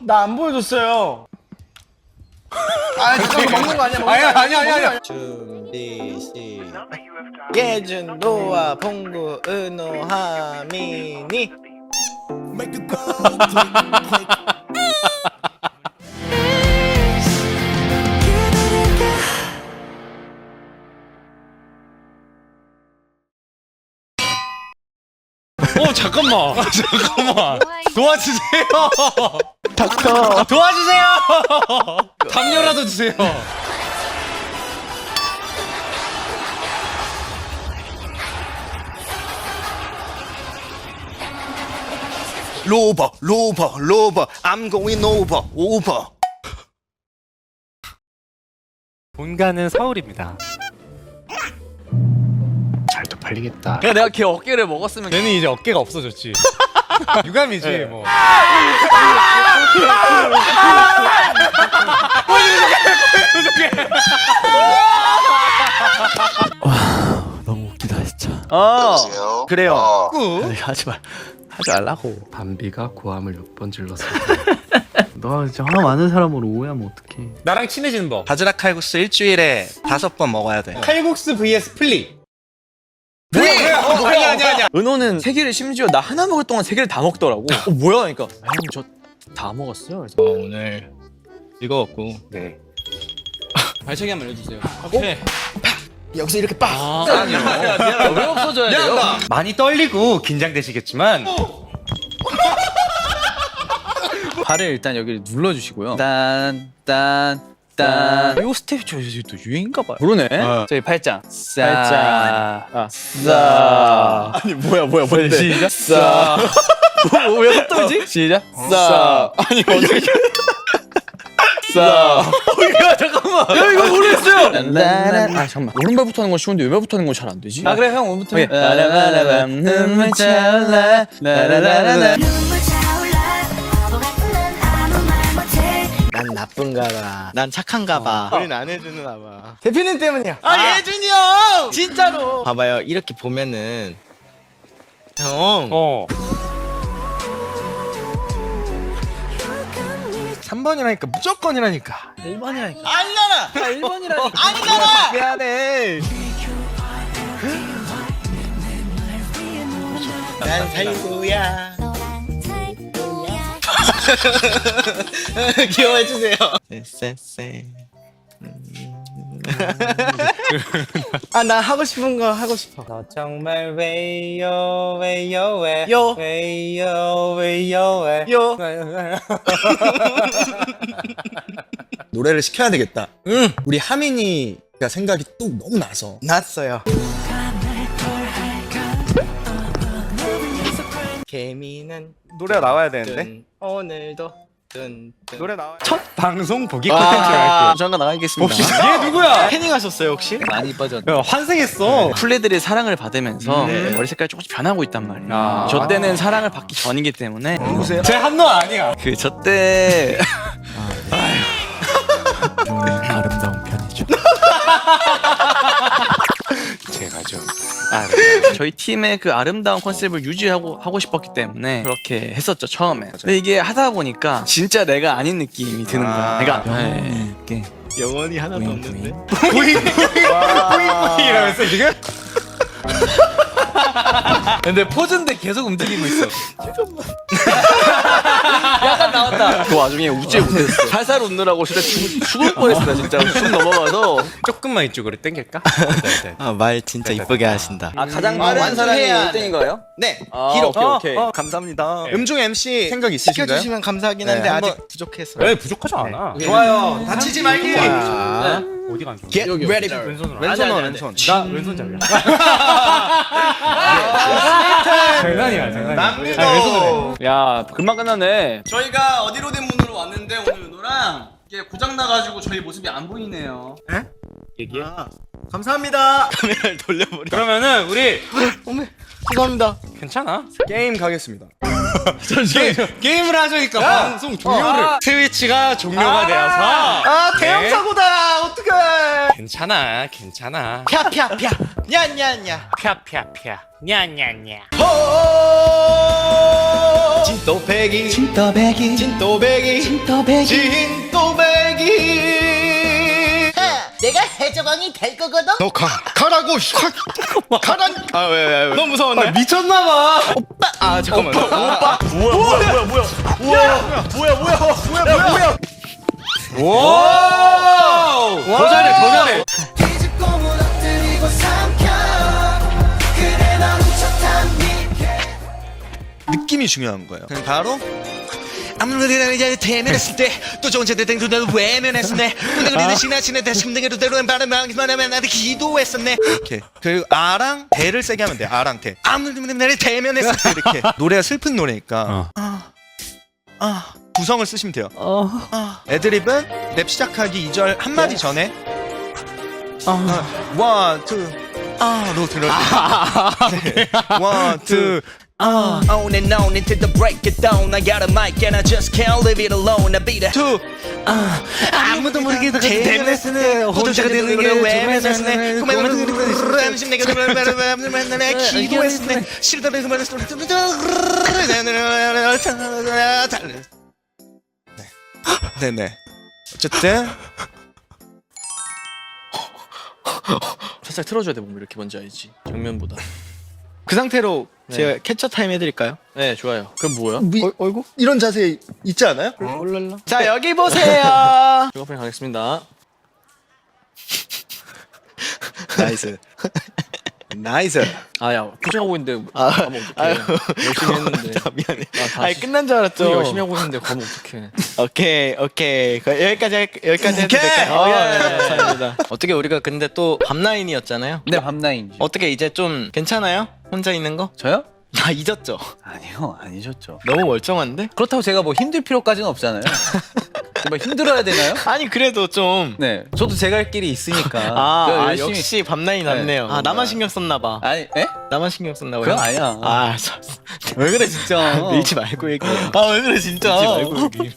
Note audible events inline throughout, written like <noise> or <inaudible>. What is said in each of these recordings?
나 안 보여줬어요. 아, 잠깐 먹는 거 아니야? 아니야, 아니야, 아니야, 아니야. 준비 시. 예준, 노아, 봉구, 은호, 하민이. 어 잠깐만. 잠깐만. 도와주세요. 닥터. 도와주세요. 담요라도 주세요. 로버, 로버, 로버. I'm going over, over. 본가는 서울입니다 팔리겠다. 그러니까 내가 걔 어깨를 먹었으면 걔는 이제 어깨가 없어졌지 <laughs> 유감이지 뭐 너무 웃기다 진짜. 어 그래요 꾸. 하지 말 하지 말라고. 담비가 고함을 6번 질렀을 때. 너 진짜 화 많은 사람으로 오해하면 어떡해. 나랑 친해지는 법 바지락 칼국수 일주일에 다섯 번 먹어야 돼. 칼국수 vs 플리 뭐야? 어, 아니야, 아니야, 아니야. 은호는 세 개를 심지어 나 하나 먹을 동안 세 개를 다 먹더라고. 어 뭐야? 그러니까. 형 저 다 먹었어요? 그래서. 오늘 즐거웠고. 네. <laughs> 발차기 한번 해주세요. 오케이. 여기서 이렇게 빡. 아니요 왜 없어져야 돼요? 많이 떨리고 긴장되시겠지만. <laughs> 발을 일단 여기를 눌러주시고요. 딴 딴 딴 요 스텝이 저 요새 또 유행인가 봐요. 그러네. 저희 팔짱 팔짱 싸 아니 뭐야 뭐야 뭔데? 시작. 싸 뭐, 왜 헛떨지? 시작. 싸 아니 어떻게 싸 야, 잠깐만. 야 이거 모르겠어요. 아 잠깐만. 오른발부터 하는 건 쉬운데 왼발부터 하는 건 잘 안 되지? 아 그래 형 오른부터 해 라라라라밤 눈물 차올라. 라라라라라. 눈물 차 나쁜가 봐. 난 착한가 봐. 우린 안 해주나 봐. 대표님 때문이야 아, 예준이 형! 진짜로. 봐봐요. 이렇게 보면은. 형. 어 3번이라니까 무조건이라니까 1번이라니까 아니잖아! 1번이라니까 아니잖아! <laughs> 미안해. 난 살구야. 너랑 <laughs> 살구야 귀여워해주세요. 쎄쎄쎄. 아, 나 하고 싶은 거 하고 싶어. 너 정말 왜요 왜요 왜 요. 왜요 왜요 왜 요. 노래를 시켜야 되겠다. 응. 우리 하민이가 생각이 또 너무 나서. 났어요. 개미는 노래가 나와야 되는데? 뜬 오늘도 뜬, 뜬. 노래 나와 첫 방송 보기 아, 콘텐츠를 할게 잠깐 나가겠습니다. 봅시다. 얘 누구야? 패닝 하셨어요 혹시? 많이 빠졌네. 야, 환생했어. 플레들의 사랑을 받으면서 머리 색깔이 조금씩 변하고 있단 말이에요. 아. 저 때는 사랑을 받기 전이기 때문에. 누구세요? 제 한노 아니야. 그 저 때. 좀 아름다운 편이죠. <laughs> 제가 좀 저희 팀의 그 아름다운 컨셉을 유지하고 하고 싶었기 때문에 그렇게 했었죠 처음에. 근데 이게 하다 보니까 진짜 내가 아닌 느낌이 드는 거야. 그러니까 네. 영혼있게. 영원히 하나도 없는데. 뿌잉. 뿌잉 뿌잉 이러면서 지금 <laughs> 근데 포즈인데 계속 움직이고 있어 <laughs> 약간 나왔다 그 와중에 웃지 못했어 살살 웃느라고 진짜 죽, 죽을 뻔했어 나 진짜 숨 넘어가서 조금만 이쪽으로 당길까? <laughs> 네, 네. 아 말 진짜 이쁘게 하신다. 아 가장 말은 많은 사람이 해야 1등인 거예요? 네. 아, 기록. 오케이 오케이. 감사합니다. 네. 음중 MC 생각 있으신가요? 시켜주시면 감사하긴 네, 한데 아직 부족해서. 에 부족하지 않아 좋아요 다치지 말기 자, 어디 간 거? get ready. 왼손으로 왼손으로 왼손. 나 왼손 잡이야 <laughs> 장난이야 장난이야 남미도. 아니, 왼손으로 해야 금방 끝났네 저희가 어디로 된 문으로 왔는데 오늘 은호랑 이게 고장 나가지고 저희 모습이 안 보이네요. 얘기해 아, 감사합니다. 카메라를 돌려버려. 그러면은 우리 죄송합니다. 괜찮아 게임 가겠습니다. <laughs> 게, 게임을 하자니까 방송 종료를 스위치가 종료가 되어서 아 대형 네. 사고다. 어떡해. 괜찮아 괜찮아. 펴펴펴. 냐냐냐. 펴펴펴 냐냐냐. 호. 진또배기. 진또배기. 진또배기. 진또배기. 진또배기. 내가 해적왕이 될 거거든. 너 가 가라고 가란 아왜왜 왜, 너무 무서웠네 미쳤나봐. 오빠. 아 잠깐만. 오빠? 뭐야 뭐야 뭐야! 뭐야 뭐야 뭐야 뭐야 뭐야 더 잘해, 더 잘해. 느낌이 중요한 거예요. 그냥 바로 아무래도 이제 대면했을 때또 좋은 제대 된 그대로 외면했었네. 근데 우리는 지나치네. 다시 힘든 그대로 바람만 하면 나한테 기도했었네. 이렇게. 그리고 아랑 대를 세게 하면 돼요 아랑 대. 아무래도 나를 대면했을 때 이렇게. <laughs> 노래가 슬픈 노래니까. 아, 아 구성을 쓰시면 돼요 아, 애드립은 랩 시작하기 2절 한마디 전에 아, 원, 투, 아로 들어 네. 원, 투, 아 On and on until the break it down I got a mic and I just can't leave it alone I beat it 투 아무도 모르게 대면에 쓰네 호도자가 되는 게 외면했네 고마운 함심 내가 맨날 기도했네 싫다는 그 말을 네 네 어쨌든. 살짝 틀어줘야 돼 몸 이렇게 뭔지 알지? 정면보다. 그 상태로 제가 캡처 타임 해드릴까요? 네 좋아요. 그럼 뭐야? 미- 어, 어이구 이런 자세 있지 않아요? 올랄라 자 여기 보세요. <laughs> 작업해 가겠습니다. <laughs> 나이스 <laughs> 나이스 아야 표정하고 있는데 아, 가면 어떡해 열심히 했는데 자, <laughs> 미안해 아, 아니 다시- 끝난 줄 알았죠 좀 열심히 하고 있는데 가면 어떡해 오케이 오케이 그 여기까지 할, 여기까지 해도 오케이. 될까요? 어, 어, 예, 예, 예. 감사합니다 어떻게 우리가 근데 또 밤라인이었잖아요 네 밤나인 어떻게 이제 좀 괜찮아요? 혼자 있는 거? 저요? 다 잊었죠? 아니요 아니셨죠 너무 멀쩡한데? 그렇다고 제가 뭐 힘들 필요까지는 없잖아요 <laughs> 뭐 힘들어야 되나요? <laughs> 아니 그래도 좀 네 저도 제갈 길이 있으니까 <laughs> 아, 제가 아, 열심히- 역시 밤라인 났네요. 네. 아 나만 신경 썼나 봐. 아니 에? 나만 신경 썼나 봐요. 그건 아니야 <laughs> 아, 저, 왜 그래 진짜 밀지 말고 얘기. 아 왜 그래 진짜. 밀지 말고 얘기.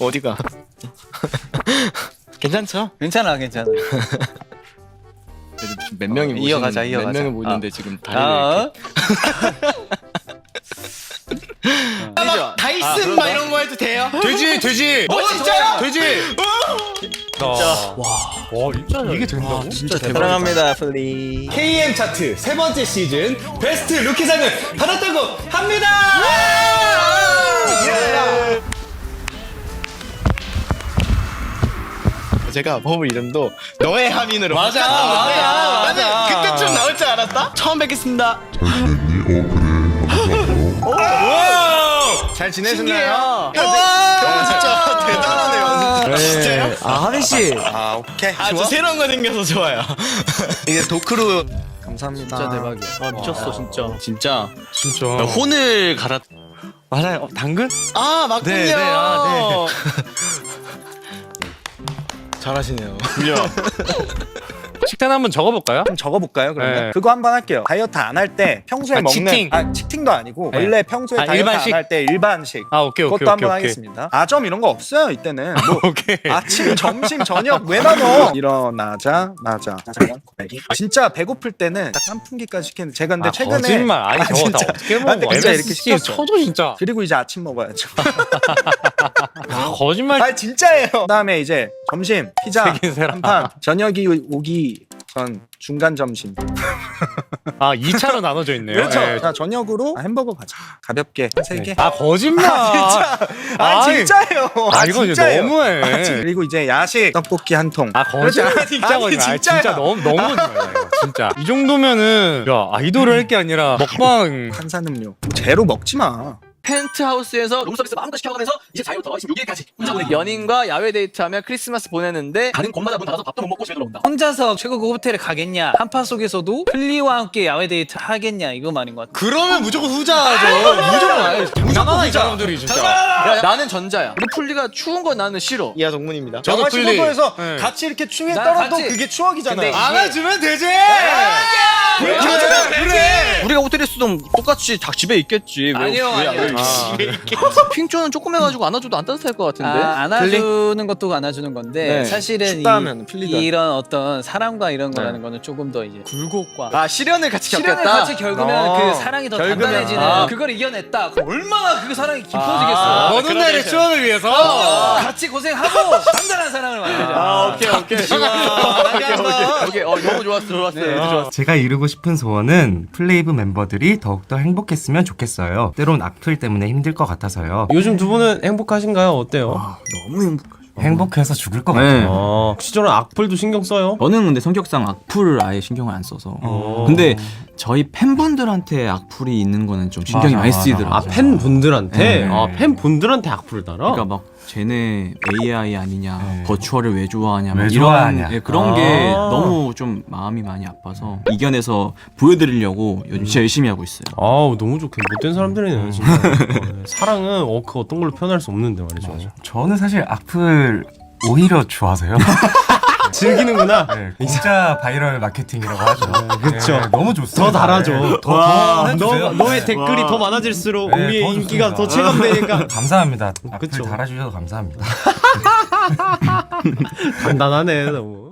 어디가? 괜찮죠? 괜찮아 괜찮아 그래도 몇 명이 모시는, 이어가자, 몇 이어가자. 명이 모이는데 지금 다리를 아, 이렇게. 막 다이슨 막 이런 거 해도 돼요? 되지, 되지. 어 진짜요? 되지. 진짜. 와, 와, 진짜 이게 된다고? 진짜 사랑합니다, 플리. KM 차트 세 번째 시즌 베스트 루키상을 받았다고 합니다. 제가 버블 이름도 너의 하민으로 맞아, 바꿨는데 맞아, 나는 맞아. 그때쯤 나올 줄 알았다. 처음 뵙겠습니다. 잘 신기 해요. 지내셨나요? 형 진짜 대단하네요. 진짜요? 아 하민 씨아 오케이. 아저 새로운 거 생겨서 좋아요. <laughs> 이게 도크루 감사합니다. 진짜 대박이야 아 미쳤어 진짜 진짜. 진짜. 혼을 갈아 맞아요 어, 당근? 아 맞군요. 네, 네, 아, <laughs> 잘하시네요. <laughs> 식단 한번 적어볼까요? 좀 적어볼까요 그러면? 네. 그거 한번 할게요 다이어트 안 할 때 평소에 아, 먹는 치팅. 아 치팅도 아니고 네. 원래 평소에 아, 다이어트 일반식? 안 할 때 일반식 아 오케이 오케이 그것도 한번 오케이 오케이. 하겠습니다 아점 이런 거 없어요 이때는 뭐 <laughs> 오케이. 아침 점심 저녁 왜 나눠 일어나자 나자 진짜 배고플 때는 딱 깐풍기까지 시키는데 제가 근데 아, 최근에 거짓말 아니 아, 저거 다 진짜. 어떻게 아, 먹어? 근데 진짜 이렇게 MSG 시켰어. 쳐줘 진짜. 그리고 이제 아침 먹어야죠 <laughs> 아, 거짓말. 아 진짜예요 그다음에 이제 점심 피자 세긴 세라. 한 판 저녁이 오기 전 중간 점심 아 2차로 나눠져 있네요. 그렇죠. 예. 자 저녁으로 햄버거 가자. 가볍게 한세 개. 아 거짓말. 아 진짜. 아 아이. 진짜예요. 아 이거 이제 진짜예요. 너무해. 아, 진- 그리고 이제 야식 떡볶이 한 통. 아 거짓말? 진짜 아니, 거짓말 아, 진짜야. 진짜 너무 너무 거짓말이야 이거 진짜 이 정도면은 야 아이돌을 할 게 아니라 먹방 탄산음료. 제로 먹지 마. 펜트하우스에서 룸서비스 마음껏 시켜가면서 이제 자유부터 26일까지 혼자 보내 연인과 야외 데이트하며 크리스마스 보내는데 가는 곳마다 문 닫아서 밥도 못 먹고 집에 들어온다. 혼자서 최고급 호텔에 가겠냐? 한파 속에서도 플리와 함께 야외 데이트 하겠냐? 이거 말인 것 같아. 그러면 무조건 후자죠 무조건 아니 장난하는 이 사람들이 진짜. 야, 나는 전자야. 우리 풀리가 추운 거 나는 싫어. 이하 동문입니다. 저도 영화 플리. 신고도에서 네. 같이 이렇게 난 떨어도 같이- 그게 추억이잖아요. 근데 안아주면 되지! 우리가 호텔에 있어도 똑같이 다 집에 있겠지. 왜- 아니요 왜- 아니요 핑조는 조금 해가지고 안아줘도 안 따뜻할 것 같은데. 아, 안아주는 것도 안아주는 건데 네. 사실은 춥다 하면 풀리더라. 이, 런 어떤 사랑과 이런 거라는 거는 조금 더 이제 굴곡과 아 시련을 같이 시련을 겪겠다. 같이 겪으면 어. 그 사랑이 더 결국엔- 단단해지는 아. 그걸 이겨냈다. 그럼 얼마나 그 사랑이 깊어지겠어. 아, 먼 훗날의 추억을 위해서 같이 고생하고 <laughs> 단단한 사랑을 만들자. 아 오케이 오케이. 오케이 오케이 오케이. 어 너무 좋았어 좋았어요. 좋았어. 제가 이루고 싶은 소원은 플레이브 멤버들이 더욱더 행복했으면 좋겠어요. 때론 악플 때문에 힘들 것 같아서요. 요즘 두 분은 행복하신가요? 어때요? 너무 행복하죠. 행복해서 죽을 것 네. 같아요. 어, 혹시 저는 악플도 신경 써요? 저는 근데 성격상 악플을 아예 신경을 안 써서. 어. 근데 저희 팬분들한테 악플이 있는 거는 좀 신경이 맞아, 많이 맞아, 쓰이더라고요. 아 팬분들한테? 네. 아 팬분들한테 악플을 달아? 그러니까 막 쟤네 AI 아니냐, 네. 버추얼을 왜 좋아하냐, 막왜 이런 좋아하냐. 예, 그런 아. 게 너무 좀 마음이 많이 아파서 이겨내서 보여드리려고 요즘 진짜 열심히 하고 있어요. 아우 너무 좋게 못된 사람들이네 진짜 어, <laughs> 네. 사랑은 어, 그 어떤 걸로 표현할 수 없는데 말이죠 저는 사실 악플 오히려 좋아서요. <laughs> 즐기는구나 네, 공짜 바이럴 마케팅이라고 하죠. 그쵸. 네, 너무 좋습니다. 더 달아줘 네, 더, 와, 더 해주세요. 너, 너의 댓글이 더 많아질수록 네, 우리의 더 인기가 좋습니다. 더 체감되니까 <laughs> 감사합니다. 악플 그쵸. 달아주셔서 감사합니다. <laughs> 간단하네 너무